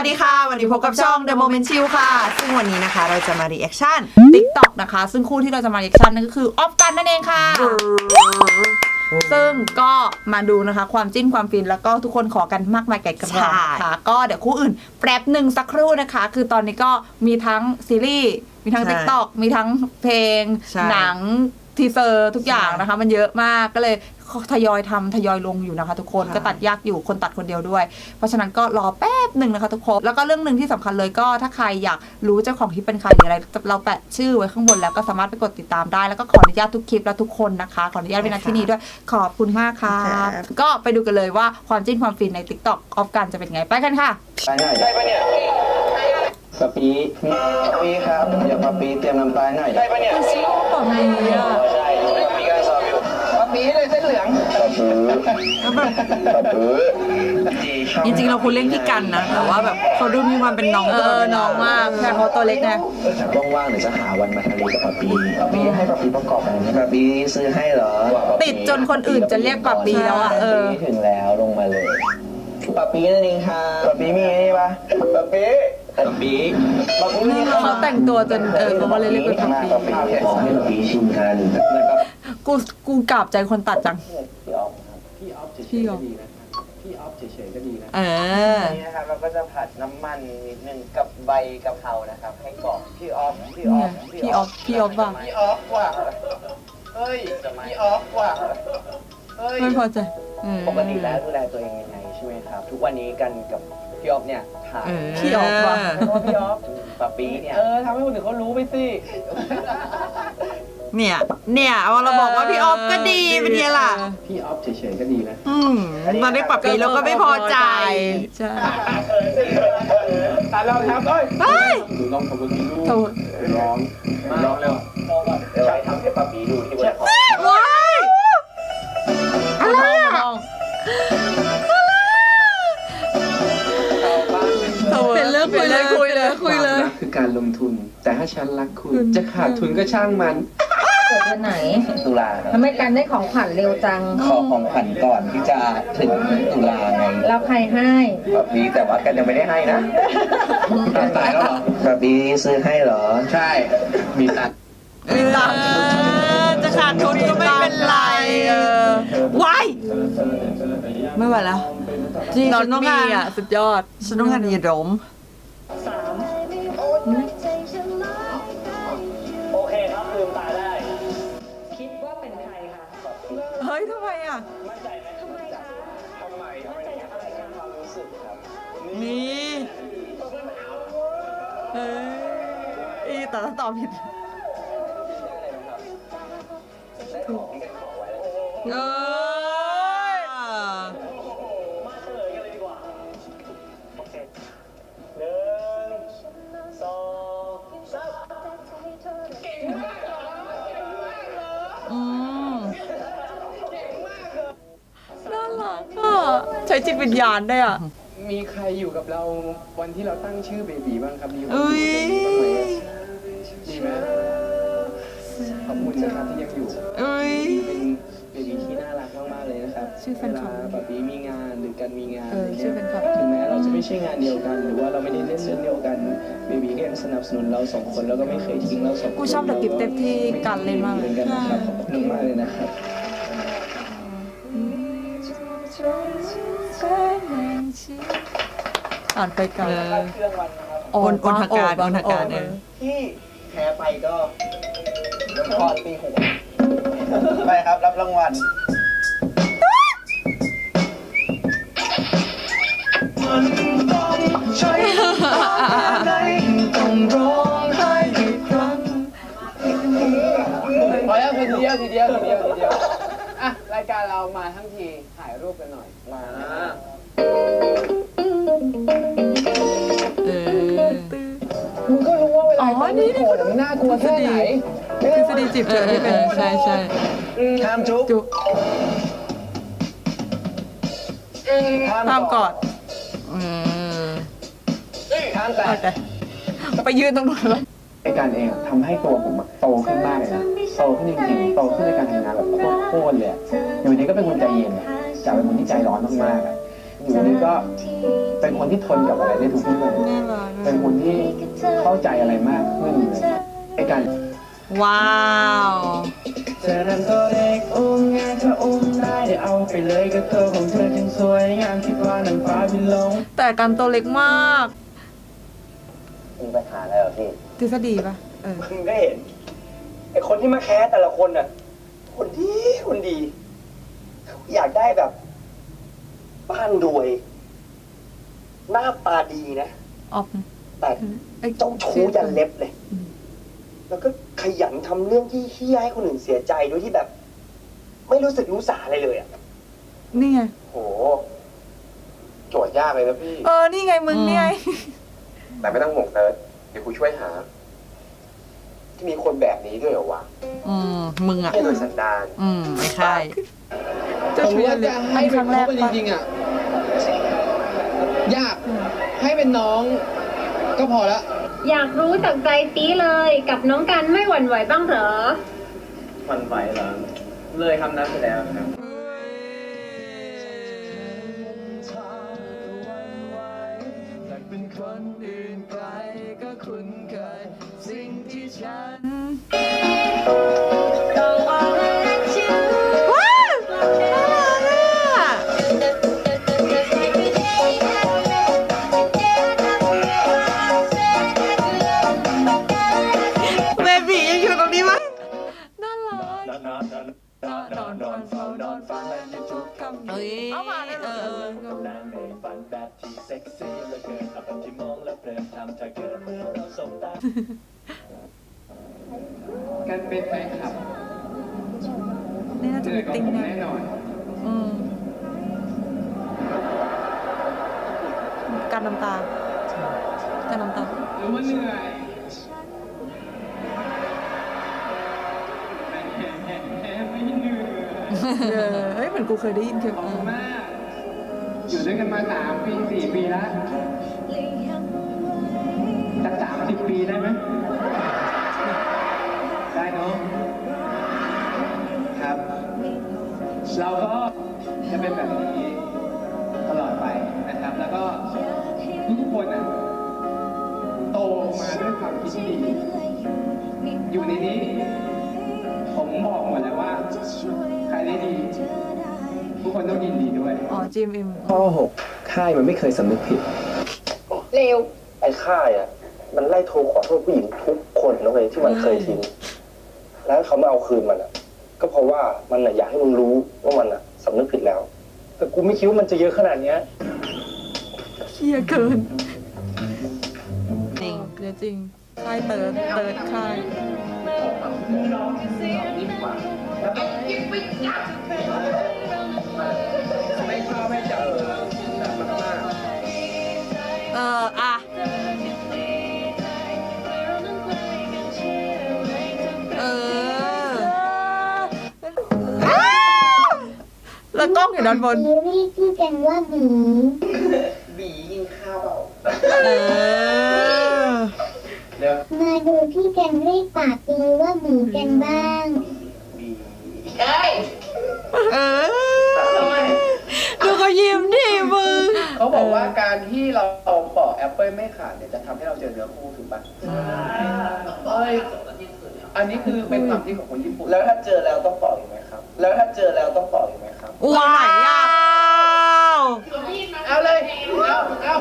วัสดีค่ะ วันนี้พบกับช่อง The Moment Chill ค่ะ ซึ่งวันนี้นะคะเราจะมา reaction TikTok นะคะ ซึ่งคู่ที่เราจะมาเรียกชันนั่นก็คือออฟกันนั่นเองค่ะ ซึ่งก็มาดูนะคะ ความจิ้นความฟินแล้วก็ทุกคนขอกันมากมายไก่กระบอกนะคะก็เดี๋ยวคู่อื่นแป๊บหนึ่งสักครู่นะคะ คือตอนนี้ก็มีทั้งซีรีส์มีทั้งใช่ TikTok มีทั้งเพลงใช่หนังทีเซอร์ทุกอย่างใช่นะคะ มันเยอะมากก็เลย ทยอยทำทยอยลงอยู่นะคะ ทุกคนค่ะก็ตัดยากอยู่คนตัดคนเดียวด้วย เพราะฉะนั้นก็รอแป๊บหนึ่งนะคะทุกคนแล้วก็เรื่องหนึ่งที่สำคัญเลยก็ถ้าใครอยากรู้เจ้าของคลิปเป็นใครหรืออะไร เราแปะชื่อไว้ข้างบนแล้วก็สามารถไปกดติดตามได้ แล้วก็ขออนุญาตทุกคลิปและทุกคนนะคะขออนุญาตเป็นนาที่นี้ด้วยขอบคุณมากค่ะครับก็ไปดูกันเลยว่าความจิ้นความฟินใน t ิ k t o k ออฟกันจะเป็นไงไปกันค่ะไปหน่อยได้ปะเนี่ยปะปีปะปีครับเดี๋ยวปะปีเตรียมน้ำตาลหน่อยได้ปะเนี่ยตอบดีอะ ปะปีเลยเส้นเหลืองปะปื้อปะปื้อจริงๆ เราควรเล่นพี่กันนะ แต่ว่าแบบเขาดูมีความเป็นน้องเออน้องมากแต่เขาตัวเล็กไงว่างๆเดี๋ยวจะหาวันมาทะเลกับปะปีปะปีให้ปะปีประกอบกันปะปีซื้อให้เหรอติดจนคนอื่นจะเรียกปะปีแล้วอะเออปะปีถึงแล้วลงมาเลยปะปีนั่นเองค่ะปะปีมีนี่ปะปะปีปะปีปะปีเขาแต่งตัวจนเออเขาก็เลยเรียกเป็นปะปีปะปีขอให้ปะปีชิมกันแล้ว ก็กูกูกราบใจคนตัดจังพี่ออฟครับพี่ออฟเฉยพี่ๆอก็อฟดีนะครับพี่ออฟเฉยๆก็ดีนะ เออ นี่นะครับเราก็จะผัดน้ำมันนิดนึงกับใบกะเพรานะครับ ให้กรอบพี่ออฟพี่ออฟพี่ออฟพี่ออฟว่ะ พี่ออฟว่ะเฮ้ยพี่ออฟว่ะเฮ้ยไม่พอใจอืมปกติแล้วดูแลตัวเองยังไงใช่ไหมครับ ทุกวันนี้กันกับพี่ออฟเนี่ยถ่ายเออ พี่ออฟว่ะ เพราะว่าพี่ออฟปะปีเนี่ยเออทำให้คนอื่นเขารู้ไปสิ เนี่ย เนี่ยเราบอกว่าพี่ออฟก็ดีเป็นไงล่ะ พี่ออฟเฉยๆก็ดีนะอืมตอนได้ปรับปีเราก็ไม่พอใจ ใช่ตาเราครับเอ้ยเฮ้ยดูน้องเขาเมื่อกี้ลูกโทษร้องร้องเร็วใช่ทำให้ปะปีดูที่บนคอว้ายอะไรอะเป็นเรื่องคุยเลยคุยเลยคุยเลยรักคือการลงทุน แต่ถ้าฉันรักคุณ จะขาดทุนก็ช่างมัน เกิดเดือนไหน ตุลาครับทำไมกันได้ของขวัญเร็วจัง ขอของขวัญก่อนที่จะถึงตุลาไงแล้วใครให้ แบบนี้แต่ว่ากันยังไม่ได้ให้นะตายแล้วเหรอ แบบนี้ซื้อให้เหรอ ใช่ มีตัดเออจะขาดทุนก็ไม่เป็นไรเออว้ายไม่ไหวแล้วจริงเราฉันต้องมีการอะ สุดยอด ฉันต้องการยาดมโเฮ้ยอีแต่ถ้าตอบผิดได้ของที่กันขอไว้แล้วเอยมาเฉลยกันเลยดีกว่าโอเคหนึ่งสองสามเก่งมากเหรอเก่งมากเหรออืมน่ารักอะใช้จิตวิญญาณได้วยอะ มีใครอยู่กับเราวันที่เราตั้งชื่อเบบีบ้างครับมีคนเอ้ยบ้างไหมดีไหมขอบคุณนะครับที่ยังอยู่เอ้ย เป็นเบบีที่น่ารักมากๆเลยนะครับชื่อแฟนคลับ เวลาแบบนี้มีงานหรือการมีงานเอออะไรชื่เงี้อยแฟนคลับ ถึงแม้เราจะไม่ใช่งานเดียวกัน หรือว่าเราไม่ได้เล่นเรื่องเดียวกันเบบีก็ยังสนับสนุนเราสองคนแล้วก็ไม่เคยทิ้งเราสองคนกูชอบเดอะกิฟเต็ที่การเล่นมากเหเลมือยนกันนะครับขอบคุณมากเลยนะครับ อ่านไปกันเออ เครื่องวันนะครับโอนโอนทางการโอบโอนทางการโบเออ ที่แพ้ไปก็ละครปีหกไปครับรับรางวัลพอแล้วทีเดียวทีเดียวทีเดียวทีเดียวอะรายการเรามาทั้งทีถ่ายรูปกันหน่อยมา ลาอ๋อตอนนี่นี้โกรธอะมันน่ากลัวแค่ไหนทฤษฎีจีบเอเจออเอที่อเป็น ใช่ใช่ห้ามจุ๊บจุ๊บห้ามห้ามกอดเออห้ามแตะเอาแต่ไปยืนตรงนู้นแล้วไอการเองทำให้ตัวผมอะโตขึ้นมากเลยนะโตขึ้นจริงๆโตขึ้นในการทำงานแบบโคตรๆเลยอะอยู่ดีก็เป็นคนใจเย็นอะจากเป็นคนที่ใจร้อนมากๆอะอ ยู่นี่ก็เป็นคนที่ทนกับอะไรได้ทุกเรื่องน่ารักเป็นคนที่เข้าใจอะไรมากขึ้นในการว้าวเธอนั้นตัวเล็กอุ้มงานเธออุ้มได้เดี๋ยวเอาไปเลยก็ตัวของเธอจึงสวยงามคิดว่าน้ำฟ้าบินลงแต่กันตัวเล็กมากมีปัญหาแล้วพี่ทฤษฎีปะเออมึงก็เห็นไอคนที่มาแคสแต่ละคนน่ะคนดีคนดี อยากได้แบบ บ้านรวย หน้าตาดีนะออฟแต่ไอ้เจ้าชู้ยันเล็บเลยอืมแล้วก็ขยันทำเรื่องที่เฮี้ยให้คนอื่นเสียใจโดยที่แบบ ไม่รู้สึกรู้สาอะไรเลยอะนี่ไงโหโจทย์ยากเลยนะพี่ เออ นี่ไงมึงเนี่ยแต่ไม่ต้องห่วงเติร์ดเดี๋ยวกูช่วยหา ที่มีคนแบบนี้ด้วยเหรอวะ อืม มึงอะแค่โดยสันดาน อืม ไม่ใช่ เจ้าชู้ยันเล็บให้คเป็นรั้งแรเขากไปจปะริงๆอะยากให้เป็นน้องก็พอละอยากรู้จากใจตีเลยกับน้องกันไม่หวั่นไหวบ้างเหรอมันไหวเหรอ เลยคำนั้นไปแล้วครับ เออเฮ้ยเหมือนกูเคยได้ยินเกี่ยวขอบคุณมาก อยู่ด้วยกันมาสามปีสี่ปีแล้วจะสามสิบปีได้ไหมได้เนาะครับ เราก็จะเป็นแบบนี้ตลอดไปนะครับ แล้วก็ทุกคนอะโตมาด้วยความคิดที่ดี อยู่ในนี้ บอกหมดแล้วว่าใครได้ดี ทุกคนต้องยินดีด้วย อ๋อ GMM ข้อ6ค่ายมันไม่เคยสำนึกผิด เร็ว ไอ้ค่ายอะ มันไล่โทรขอโทษผู้หญิงทุกคนนะเลยที่มันเคยทิ้ง แล้วเขาไม่เอาคืนมันอะ ก็เพราะว่ามันอะอยากให้มึงรู้ว่ามันอะสำนึกผิดแล้ว แต่กูไม่คิดว่ามันจะเยอะขนาดเนี้ยเคียเกิน จริงเดี๋ยวจริงค่ายเติร์ดเติร์ดค่าย ไม่ชอบไม่จับแบบมากเอออะเออแล้วกล้องอยู่ด้านบนซีรีส์ที่กันว่าบีบียิงข้าวเปล่าเออเดี๋ยว มาดูพี่กันเรียกปากตีว่าบีกันบ้างบีเออดูเขายิ้มดิมึงเขาบอกว่าการที่เราปอกแอปเปิลไม่ขาดเนี่ยจะทำให้เราเจอเนื้อคู่ถูกปะเอ้ยอันนี้คือเป็นความคิดของคนญี่ปุ่นแล้วถ้าเจอแล้วต้องปอกอีกไหมครับ แล้วถ้าเจอแล้วต้องปอกอีกไหมครับ ว้าวเอาเลยเอาเอา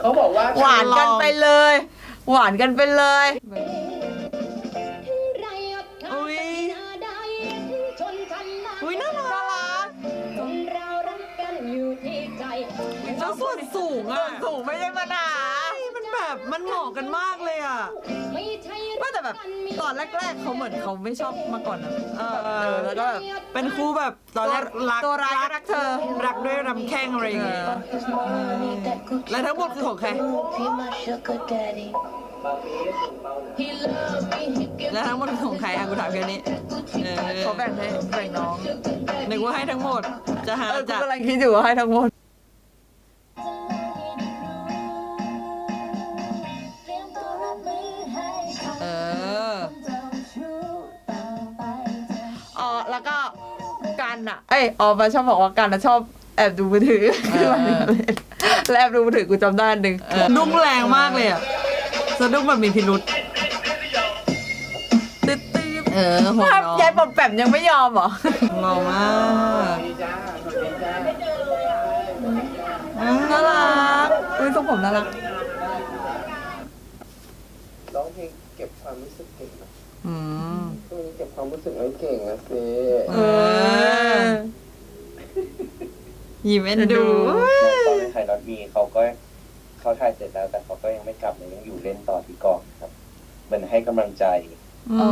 เขาบอกว่าหวานกันไปเลย หวานกันไปเลยอุ้ยอุ้ยน่ารักแล้วส่วนสูงอะสูงไม่ใช่ปัญหามันแบบมันเหมาะกันมากเลยอะว่า แต่แบบตอนแรกๆเขาเหมือนเขาไม่ชอบมาก่อนนะเอเอออแล้วก็แบบเป็นคู่แบบตอนแรกรักตัวร้ายก็รักเธอ รักด้วยรำแข้งอะไรอย่างเงี้ยและทั้งหมดคือของใคร และทั้งหมดคือของใครอะกูถามแค่นี้เออเขาแบ่งให้แบ่งน้องนึกว่าให้ทั้งหมดจะหาเออกูจากกำลังคิดอยู่ว่าให้ทั้งหมด ออ๋อแล้วก็การอะเอ้ยออมมาชอบบอกว่ากันนะชอบแอบดูมือถือคือวันนี้เล่นแล้วแอบดูมือถือกูจำได้อันหนึ่งสะดุ้งแรงมากเลยอะสะดุ้งแบบมีพิรุษตึ๊ดตึ๊ดเออหัวภาพเราะยายปอมแปมยังไม่ยอมเหรอหล่อมากดีจ้าสวัสดีจ้าน่ารักอุ้ยทรงผมน่ารัก ร้องเพลงเก็บความรู้สึกเก่งนะอืมช่วงนี้เก็บ ความรู้สึกไว้เก่งนะสิเออ ยิ้มเอ็นดู ตอนในไทยรัฐมีเขาก็เขาถ่ายเสร็จแล้ว แต่เขาก็ยังไม่กลับเลยยังอยู่เล่นต่อที่กองครับเหมือนให้กำลังใจอ๋อ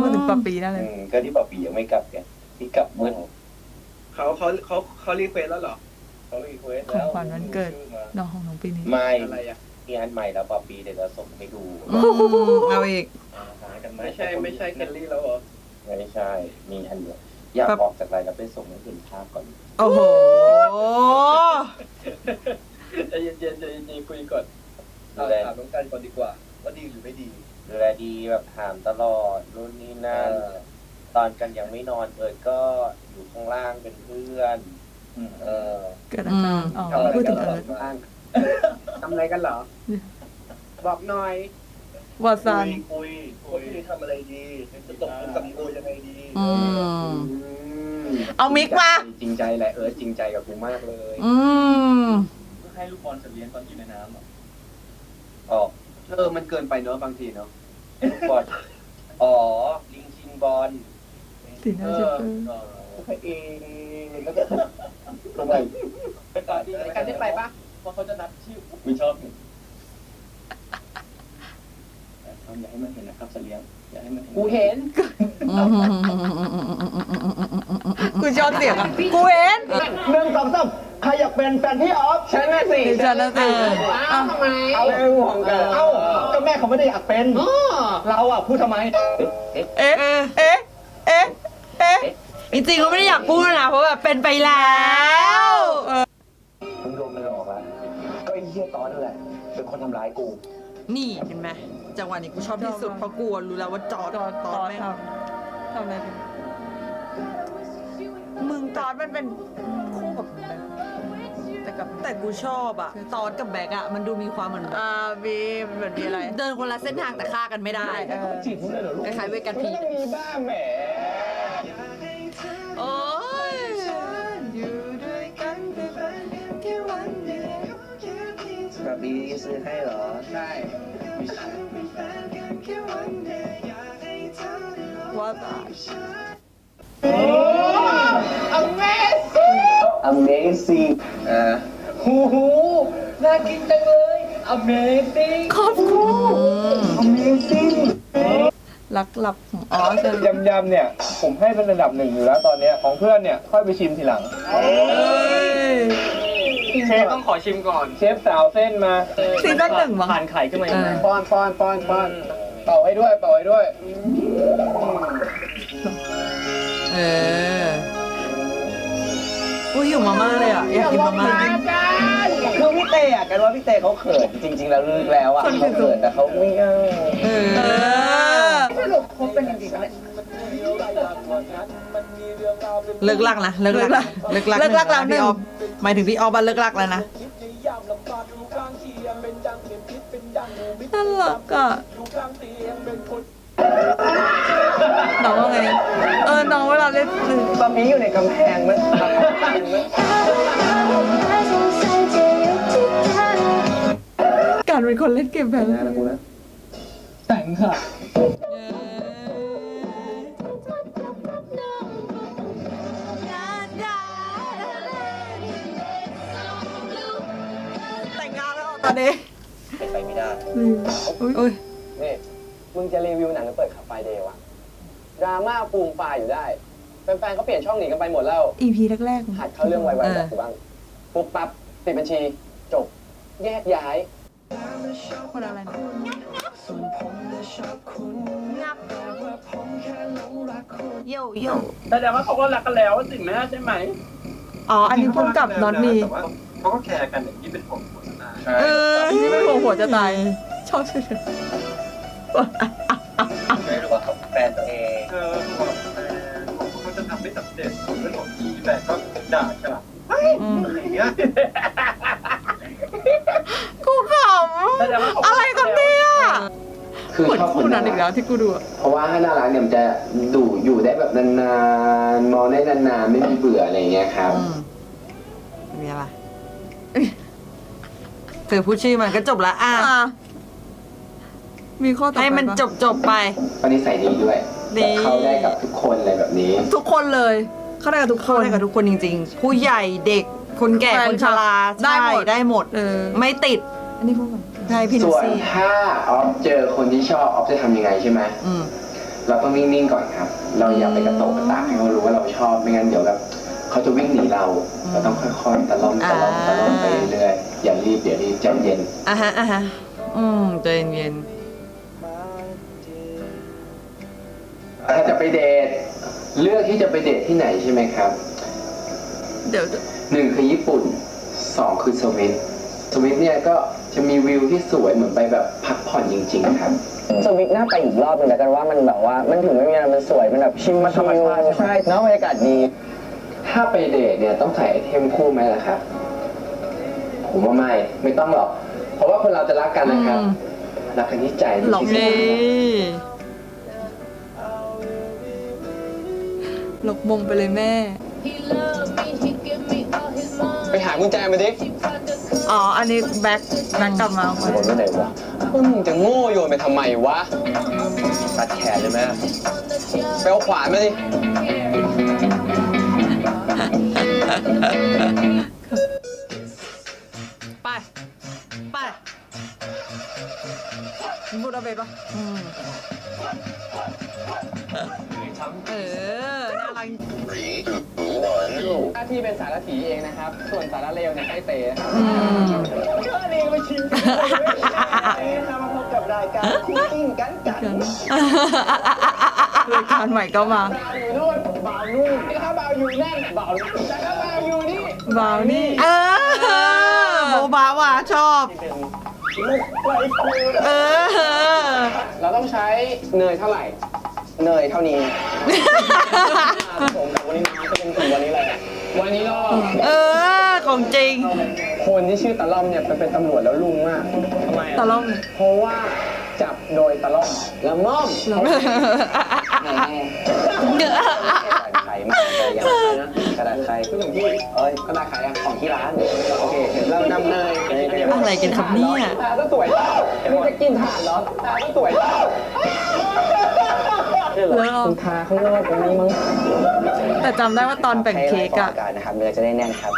มาถึงปะปีนั่นเลอืยมก็ที่ปอปียังไม่กลับไงที่กลับเมื่อเขาเขาเขาเขารีเควสแล้วเหรอเขารีเควสขอแล้งวขวัญวันเกิดน้องของน้องปีนี้ไม่อะไรอะมีอันใหม่แล้วปอปีเดี๋ยวเราส่งให้ดูอืมเอาอีก หากันไห ไม่ใช่ไม่ใช่แคลรี่แล้วเหรอ ไม่ใช่มีอันเดียวอยากครับออกจากไลน์แล้วไปส่งให้เห็นภาพก่อนโอ้โหใจเย็นๆใจเย็นๆคุยก่อนเอาถามน้องกันก่อนดีกว่า ว่าดีหรือไม่ดีดูแลดีแบบถามตลอดนู่นนี่นั่นเออตอนกันยังไม่นอนเอิร์ดก็อยู่ข้างล่างเป็นเพื่อนเออเกิดอาการอ๋อทำอะไรพูดกัถึนงเหรเอิอร์ธข้างล่างทำอะไรกันเหรอ บอกหน่อย วอซันคุยคุยทำอะไรดีจะตกลงกับกูยังไงดีอืม เอามิกมา จริงใจแหละเอิร์ดจริงใจกับกูมากเลยอืมให้ลูกบอลสัตว์เลี้ยงตอนอยู่ในน้ำอะออกเออมันเกินไปเนอะบางทีเนอะบอลอ๋อลิงชิงบอลสีหน้าเชฟเฟอร์พระเองแล้วก็ทำไมเป็นตอนที่การที่ไปปะเพราะเขาจะนัดชื่อกูชอบ เห็นทำอย่าให้มันเห็นนะครับสัตว์เลี้ยงอย่าให้มันเห็นกูเห็นกูชอบเสียงอะกูเห็นหนึ่งสองสามใครอยากเป็นแฟนพี่ออฟฉันน่ะสิดิฉันน่ะสิอ้าวทำไมเอาเรื่องของกันเอ้าก็แม่เขาไม่ได้อยากเป็นเราอะพูดทำไม เอ๊ะเอ๊ะเอ๊ะเอ๊ะจริงๆก็ไม่ได้อยากพูดนะเพราะแบบเป็นไปแล้วเออมึงโดนมันหลอกอะก็ไอ้เหี้ยตอนนั่นแหละเป็นคนทำร้ายกู นี่เห็นไหม จังหวะนี้กูชอบที่สุดเพราะกูรู้แล้วว่าจอร์ดตอนตตออนนแม่งทำทำอะไรกันมึงตอนมันเป็นคู่กับมึงเลยแต่กับแต่กูชอบอะตอนกับแบ็กอะมันดูมีความเหมือนอ่ามีมันเหมือนมีอะไรเดินคนละเส้นทางแต่ฆ่ากันไม่ได้เออคล้ายๆเวกันพีมีบ้าแหมโอ้ยแบบบีซื้อให้เหรอใช่ ว่าตาย Amazing อ่าหูหูน่ากินจังเลย Amazing ขอบคุณ Amazing รักหลับของอ๋อใช่ยำยำๆเนี่ย ผมให้เป็นระดับหนึ่งอยู่แล้วตอนเนี้ยของเพื่อนเนี่ย ค่อยไปชิมทีหลัง เชฟต้องขอชิมก่อนเชฟสาวเส้นมาซีซั่นหนึ่งมั้งผ่านไข่ขึ้นมาเออป้อนป้อนป้อนป้อนเป่าให้ด้วย เป่าให้ด้วย เอออุ้ยอยู่มาม่าเลยอะอยากกินมาม่า คือพี่เตอะกันว่าพี่เตเขาเขินจริง ๆ แล้วลึกแล้วอะเขาเขินแต่เขาไม่เอาเออ สรุปคบเป็นจริงๆไหมเลิกลักนะเลิกลักนะเลิกลักเลิกลักแล้วหนึ่ง พี่ออฟหมายถึงพี่ออฟอะเลิกลักแล้วนะน่ารักอะ น้องว่าไง เออ น้องเวลาเล่นคือตอนนี้อยู่ในกำแพงมั้ยการเป็นคนเล่นเกมแบบนั้นแต่งค่ะแต่งงานแล้วเหรอตอนนี้เป็นไปไม่ได้อุ้ย นี่ มึงจะรีวิวหนังแล้วเปิดขับไฟเดย์วะ ดราม่าปูมปลายอยู่ได้แฟนๆเขาเปลี่ยนช่องหนีกันไปหมดแล้ว EP แรกหัดเข้าเรื่องไวๆแบบกูบ้างปุ๊บปั๊บปิดบัญชี จบ แยกย้ายๆคนอะไรนะโยโย่แสดงว่าเขาก็รักกันแล้วสิแม่ใช่ไหมอ๋อ อันนี้พุ่มกับน็อตมีแต่ว่าเขาก็แคร์กันอย่างนี้เป็นผมคนตายเออนี่ไม่หัวหัวจะตายชอบเฉยไม่รู้ว่าเขาแฟนตัวเองเออผมบอกเออผมเขาจะทำไม่สำเร็จผมก็บอกอีด่าฉลาดเฮ้ยอะไรเนี่ยกูขำอะไรกันเนี่ยคือเหมือนชอบคู่นั้นอีกแล้วที่กูดูอะเพราะว่าถ้าน่ารักเนี่ยมันจะดูอยู่ได้แบบนานๆ มองได้นานๆ ไม่มีเบื่ออะไรอย่างเงี้ยครับ อืมมีอะไรเธอพูดชื่อมันก็จบละอะอะมีข้อต่อไปให้มันปะจบจบๆไปก็นิสัยดีด้วย ดีเข้าได้กับทุกคนอะไรแบบนี้ ทุกคนเลย เข้าได้กับทุกคเข้านได้กับทุกคนจริงๆผู้ใหญ่เด็กคนแก่แฟนคนชราได้หมดใช่ได้หมด เออ ไม่ติดอันนี้พูดก่อนใช่พี่นุส่วนซี่ถ้าออฟเจอคนที่ชอบออฟจะทำยังไงใช่ไหม อืม เราต้องนิ่งๆก่อนครับ เราอย่าไปกระโตกกระตากให้เขารู้ว่าเราชอบไม่งั้นเดี๋ยวแบบเขาจะวิ่งหนีเรา เราต้องค่อยๆตะล่อมตะล่อมตะล่อมไปเรื่อยๆอย่ารีบอย่ารีบใจเย็น อะฮะอะฮะอืมใจเย็น ถ้าจะไปเดทเลือกที่จะไปเดทที่ไหนใช่ไหมครับเดี๋ยวหนึ่งคือญี่ปุ่นสองคือสวิตสวิตเนี่ยก็จะมีวิวที่สวยเหมือนไปแบบพักผ่อนจริง ๆ ครับ สวิตน่าไปอีกรอบหนึงแล้วกันว่ามันแบบว่ามันถึงไม่มีอะไรมันสวยมันแบบชิลมันธรรมชาติใช่เนาะบรรยากาศดี ถ้าไปเดทเนี่ยต้องใส่ไอเทมคู่ไหมล่ะครับ ผมว่าไม่ไม่ต้องหรอก เพราะว่าคนเราจะรักกันนะครับอืมรักกันที่ใจไม่หลอกใช่ๆสิ่งนี่ หลกมงไปเลยแม่ ไปหากุญแจมาดิอ๋อ อันนี้แบ็คแบ็คกลับมาโดนไปไหนวะพวกมึงจะโง่โยนไปทำไมวะ ตัดแขนเลยไหมไปเอาขวานมาดิ ไป ไปบูดาเบสปะอืมเออารักหน้าที่เป็นสารถีเองนะครับ ส่วนสารเลวเนี่ยให้เตะอืมก็นี่มาชิมกันเลยนะมาพบกับรายการคุกกิ้งกันกันรายการใหม่ก็มาอยู่นู่นบ่าวนู่นถ้าบ่าวอยู่นั่นบ่าวนั่นแต่ถ้าบ่าวอยู่นี่บาวนี่ เออโบบาว่ะชอบลูกไล่คุยเออ เราต้องใช้เนยเท่าไหร่ เนยเท่านี้ ผมกับวันนี้น้ำจะเป็นถึงวันนี้เลยวันนี้ก็เออ ของจริงคนที่ชื่อตะล่อมเนี่ยไปเป็นตำรวจแล้วลุงมากทำไมตะล่อมเพราะว่าจับโดยตะล่อมละม่อมไข่มากเลยอย่างนั้นนะกระดาษไข่ก็อย่างที่เอ้ยกระดาษขายอะของที่ร้านโอเคเรานำเนยอะไรกันครับเนี่ย ตาก็สวยนี่จะกินถ่านเหรอตาก็สวยเลิก คุณทาข้างนอกตรงนี้มั้งแต่จำได้ว่าตอนแบ่งเค้กอะการนะครับเนื้อจะได้แน่นครับ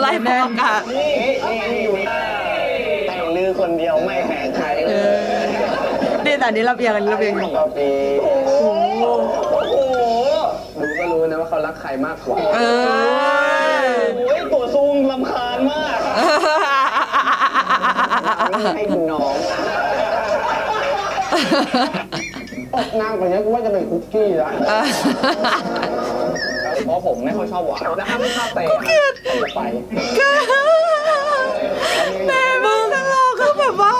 ไล่พอกอะนี่นี่นี่อยู่แต่งลือคนเดียวไม่แข่งใครเออนี่แต่อันนี้รับเอียงอันนี้รับเอียงอยู่ก็ปีโอ้โหดูก็รู้นะว่าเขารักใครมากกว่าเออ โอ้ยตัวซุงลำคาญมากให้คุณน้อง อกนางกว่านี้กูว่าจะเป็นคุกกี้ละเพราะผมไม่ค่อยชอบหวานแล้วถ้าไม่ชอบเตะผมจะไปแม่มึงเราคือแบบว่า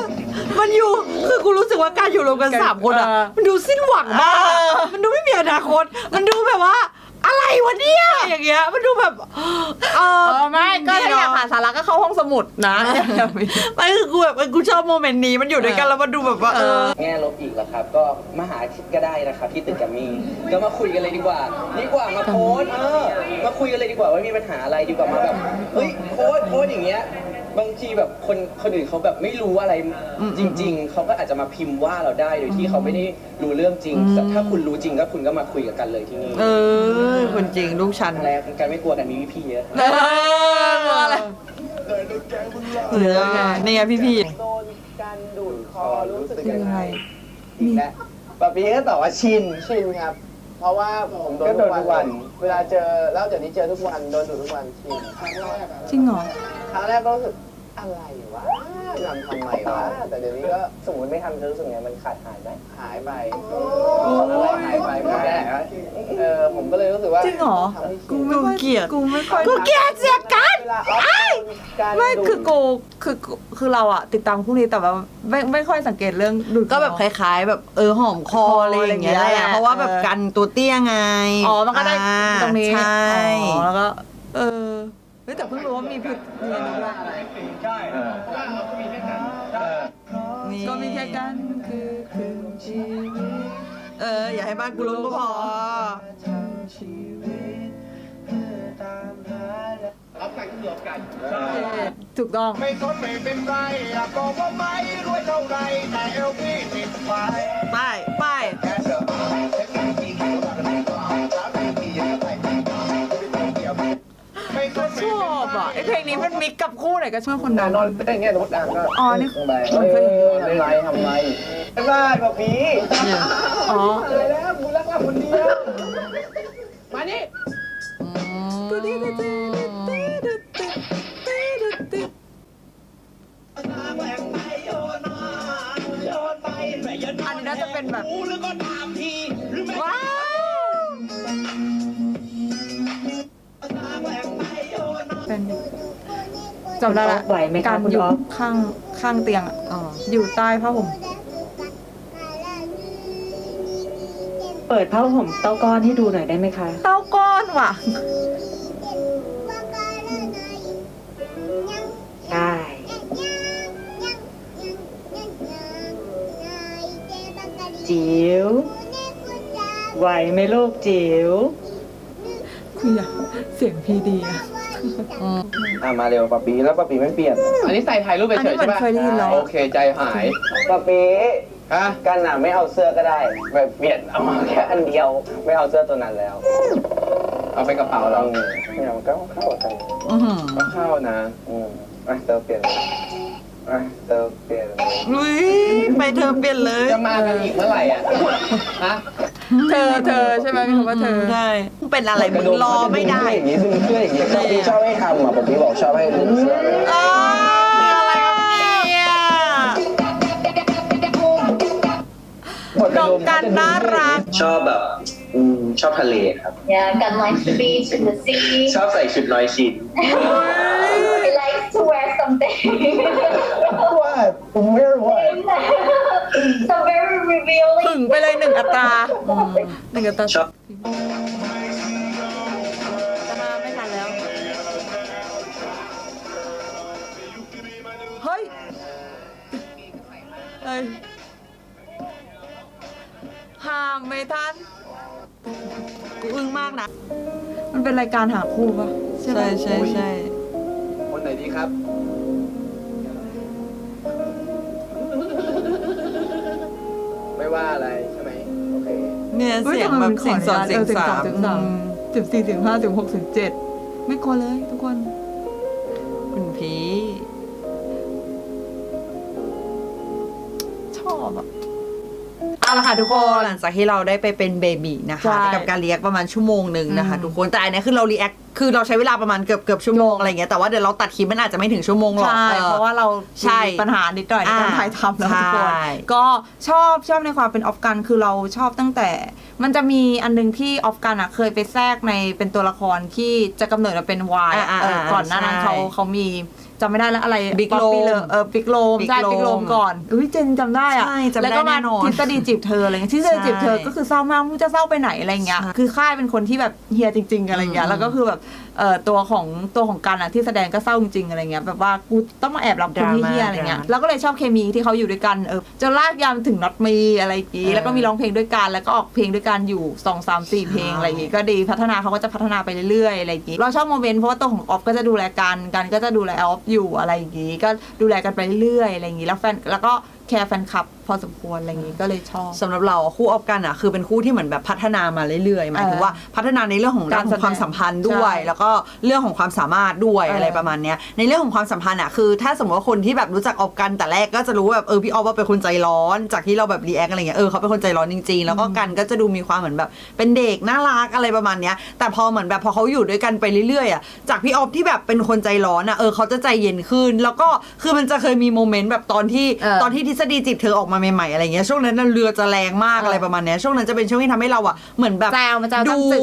มันอยู่คือกูรู้สึกว่าการอยู่รวมกันสามคนอะมันดูสิ้นหวังมากอะมันดูไม่มีอนาคต มันดูแบบว่า อะไรวะเนี่ยอย่างเงี้ยมันดูแบบเอเอออไม่ก็ถ้าอยากหาสาระก็เข้าห้องสมุดนะไม่คือกูแบบเออกูชอบโมเมนต์นี้มันอยู่ด้วยกันแล้วมันดูแบบว่าเออแง่ลบอีกแล้วครับ ก็มาหาทิศก็ได้นะครับที่ตึกแกัมมี่ก็มาคุยกันเลยดีกว่าดีกว่ามาโพสต์เออมาคุยกันเลยดีกว่าว่ามีปัญหาอะไรดีกว่ามาแบบเฮ้ยโพสต์โพสต์อย่างเงี้ย บางทีแบบคนคนอื่นเขาแบบไม่รู้อะไรจริง ๆ เขาก็อาจจะมาพิมพ์ว่าเราได้โดยที่เขาไม่ได้รู้เรื่องจริงแต่ถ้าคุณรู้จริงก็คุณก็มาคุยกับกันเลยที่นี่เออคนจริงลูกฉันแรกกันไม่กลัวกันมีวิธีเยอะ เอออะไรเหลือไงนี่ไงพี่พี่โดนกันดูดคอรู้สึกยังไง อีกแล้วปะปีก็ตอบว่าชิน ชินครับ เพราะว่าผมโดนทุกวัน เวลาเจอแล้วเดี๋ยวนี้เจอทุกวันโดนดูดทุกวันชินครั้งแรกอะจริงเหรอ ครั้งแรกก็รู้สึกอะไรวะทำทำไมวะแต่เดี๋ยวนี้ก็สมมติไม่ทำจะรู้สึกไงมันขาดหายไหมหายไปอะไรหายไปไม่ได้เออผมก็เลยรู้สึกว่าจริงเหรอ ทำให้ชินกูเกลียด กูไม่ค่อยกูเกลียดเสียกันเว ลาออฟโดนการไม่ดูดคือกูคือกูคือเราอะติดตามพวกนี้แต่ว่าไม่ไม่ค่อยสังเกตเรื่องดูดก็แบบคคอล้ายๆ แบบเออหอมคออะไรอย่างเงี้ยอะไรอย่างแหเงี้ยละเพราะว่าแบบกันตัวเตี้ยไงอ๋อมันก็ได้อ่าตรงนี้ใช่อ๋อแล้วก็เออเฮ้ยแต่เพิ่งรู้ว่ามีพิษมีอันนี้ด้วยใช่เพราะว่าเราก็มีแค่นั้นเออก็มีแค่กันคือคือชีวิตเอออย่าให้บ้านกูรู้ก็พอ รับกันก็ยอมกัน ถูกต้อง ไม่ทนไม่เป็นไรอยากบอกว่าไม่รวยเท่าไรแต่เอลพี่ติดไฟไปไปชอบอะไอเพลงนี้มันมิกกับคู่ไหนก็ชอบคนนนั้นนอนเต้นเงี้ยสมมติอะก็อ๋อนี่ลงไปเออทำไรทำไรไม่ได้ป๊าปีอ๋ออะไรแล้วกูรักเราคนเดียวมานี่อันนี้ เป็นแบบว้าวเป็นจำได้ละไหวไหมคะการคุณอยู่อ๊อฟ ข้างข้างเตียงอะอ๋อ อยู่ใต้ผ้าห่มเปิดผ้าห่มเต้าก้อนให้ดูหน่อยได้ไหมคะ เต้าก้อนว่ะ จิ๋วไหวไหมลูกจิ๋วคุยอะเสียงพีดีอะอะมาเร็วป๊าปีแล้วป๊าปีไม่เปลี่ยนอันนี้ใส่ถ่ายรูปไปอันเฉนี้ยเหมืใช่อนปะเคยได้ยินแล้ว โอเคใจหายป๊าปีฮะกันหนาไม่เอาเสื้อก็ได้แบบเปลี่ยนเอามาแค่อันเดียว ไม่เอาเสื้อตัวนั้นแล้วเอาไปกระเป๋าเราอืมเนี่ยมันก็เข้ากันอื้อหือก็เข้านะอืมอะเติมเปลี่ยนอะ เติมเปลี่ยนอุ้ยไปเธอเปลี่ยนเลย จะมากันอีกเมื่อไหร่อะฮะเธอเธอใช่ไหมมีคำว่าเธอใช่เป็นอะไรมึงรอไม่ได้อย่างนี้ดึงเสื้ออย่างนี้ป๊าปีชอบให้ทำอะป๊าปีบอกชอบให้ดึงเสื้อเลยอ้าวอะไรครับเนี่ยน้องกันน่ารัก ชอบแบบอืมชอบทะเลครับ Yeah, God likes the beach and the sea. ชอบใส่ชุดน้อยชิ้น something. ว่าผมไม่รู้ว่า so very หึ revealing. งไปเลยหนึ่งอัตราหนึ่งอัตราชอบ จะมาไม่ทันแล้ว เฮ้ยเฮ้ยห้ามไม่ทัน กูอึ้งมากนะ มันเป็นรายการหาคู่ปะใช่ไหมใช่ใช่ใช่คนไหนดีครับ ไม่ว่าอะไรใช่ไหมโอเคเนี่ยเสียงแบบเสียงสองเสียงสามเสียงสามเสียงสี่เสียงห้าเสียงหกเสียงเจ็ดไม่กลัวเลยทุกคน คุณพีชอบอะเอาละค่ะทุกคนหลังจากที่เราได้ไปเป็นเบบีนะใช่คะ กับการเรียกประมาณชั่วโมงหนึ่งนะคะอืมทุกคนแต่อันเนี้ยคือเรารีแอค คือเราใช้เวลาประมาณเกือบเกือบชั่วโมงอะไรเงี้ยแต่ว่าเดี๋ยวเราตัดคลิปมันอาจจะไม่ถึงชั่วโมงหรอกใช่ออเพราะว่าเราใช่มีปัญหานิดหน่อยในการอ่าถ่ายทำแล้วทุกคนใช่ก็ชอบชอบในความเป็นออฟกันคือเราชอบตั้งแต่ มันจะมีอันนึงที่ออฟกันอะเคยไปแทรกในเป็นตัวละครที่จะกำเนิดมาเป็นวายอ่าอ่าเออก่อนหน้านั้นใช่เขาเขามี จำไม่ได้แล้วอะไร Big Poppy Rome เลยเออบิ๊กโลม Big ใช่บิ๊กโลม Rome ก่อนอุ้ยเจนจำได้อะใช่จำได้แล้วก็มาแน่นอนทฤษฎีจีบเธออะไรเงี้ยทฤษฎีจีบเธอใช่ก็คือเศร้ามากไม่รู้จะเศร้าไปไหนอะไรเงี้ยใช่คือค่ายเป็นคนที่แบบเฮียจริง ๆอะไรเงี้ยอืม แล้วก็คือแบบ เอ่อตัวของตัวของกันอะที่แสดงก็เศร้าจริงๆอะไรเงี้ยแบบว่ากูต้องมาแอบรับคนที่เฮียอะไรเงี้ยดราม่าแล้วก็เลยชอบเคมีที่เขาอยู่ด้วยกันเออจนลากยามถึงน็อตมีอะไรอย่างงี้เออแล้วก็มีร้องเพลงด้วยกันแล้วก็ออกเพลงด้วยกันอยู่สองสามสี่เพลงอะไรอย่างงี้ก็ดีพัฒนาเขาก็จะพัฒนาไปเรื่อยๆอะไรอย่างงี้เราชอบโมเมนต์เพราะว่าตัวของออฟก็จะดูแลกันกันก็จะดูแลออฟอยู่อะไรอย่างงี้ก็ดูแลกันไปเรื่อยๆอะไรอย่างงี้แล้วแฟนแล้วก็แคร์แฟนคลับ พอสมควรอะไรอย่างงี้ก็เลยชอบ สำหรับเราอะคู่ออฟกันอะคือเป็นคู่ที่เหมือนแบบพัฒนามาเรื่อยๆหมายถึงว่าพัฒนาในเรื่องของการเรื่องของความสัมพันธ์ด้วย ใช่แล้วก็เรื่องของความสามารถด้วยเออออะไรประมาณเนี้ยในเรื่องของความสัมพันธ์อะคือ ถ้าสมมติว่าคนที่แบบรู้จักออฟกันแต่แรกก็จะรู้ว่าแบบเออพี่ออฟว่าเป็นคนใจร้อน จากที่เราแบบรีแอคอะไรเงี้ยเออเขาเป็นคนใจร้อนจริง ๆ แล้วก็กันก็จะดูมีความเหมือนแบบ เป็นเด็กน่ารักอะไรประมาณเนี้ยแต่พอเหมือนแบบพอเขาอยู่ด้วยกันไปเรื่อยๆอะจากพี่ออฟที่แบบเป็นคนใจร้อนอะเออเขาจะใจเย็นขึ้น แล้วก็คือมันจะเคยมีโมเมนต์แบบตอนที่เออ ตอนที่ทฤษฎีจีบเธอออกมามาใหม่ๆอะไรเงี้ยช่วงนั้นน่ะเรือจะแรงมากเออออะไรประมาณเนี้ยช่วงนั้นจะเป็นช่วงที่ทำให้เราอะเหมือนแบบแจวมันจะดูตั้งตึก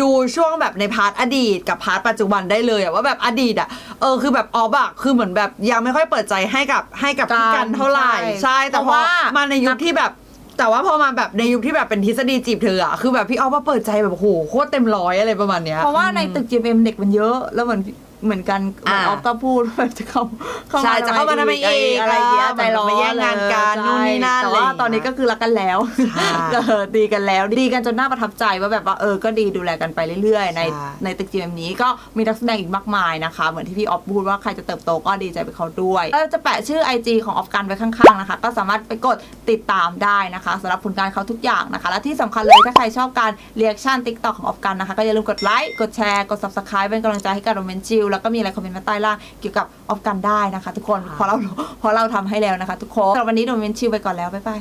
ดูช่วงแบบในพาร์ทอดีตกับพาร์ทปัจจุบันได้เลยอะว่าแบบอดีตอะเออคือแบบออฟอะคือเหมือนแบบยังไม่ค่อยเปิดใจให้กับให้กับพี่กันเท่าไหร่ใช่ใช่แต่เพพอราะว่า มาในยุคที่แบบ แต่ว่าพอมาแบบในยุคที่แบบเป็นทฤษฎีจีบเธออะคือแบบพี่ออฟมาเปิดใจแบบโอ้โหโคตรเต็มร้อยอะไรประมาณเนี้ย เพราะว่าในตึก GMM เด็กมันเยอะ แล้วเหมือน เหมือนกันเหมือนอ่าออฟก็พูดว่าจะเข้าเข้าใช่จะเข้ามาทำไมอีกอะไรอย่างเงี้ยเออใจร้อนมาแย่งงานกันเลยนู่นนี่นั่นแต่ว่าอะไรอย่างเงี้ยตอนนี้ก็คือรักกันแล้วใช่เออดีกันแล้ว ดีกันจนน่าประทับใจว่าแบบว่าเออก็ดีดูแลกันไปเรื่อยๆ ในใช่ในตึก GMM นี้ก็มีนักแสดงอีกมากมายนะคะ เหมือนที่พี่ออฟพูดว่าใครจะเติบโตก็ดีใจไปเขาด้วยเราจะแปะชื่อ IG ของออฟกันไว้ข้างๆนะคะ ก็สามารถไปกดติดตามได้นะคะสำหรับผลงานเขาทุกอย่างนะคะ และที่สำคัญเลยถ้าใครชอบการเรียกชั่นติ๊กต็อกของออฟกันนะคะก็อย่าลืมกดไลค์กดแชร์กด subscribe เป็นกำลังใจให้กับโรแมนจิลแล้วก็มีอะไรคอมเมนต์มาใต้ล่างเกี่ยวกับออฟกันได้นะคะ ทุกคนพอเราพอเราทำให้แล้วนะคะ ทุกคนสำหรับวันนี้โดเมนชิวไปก่อนแล้วบ๊ายบาย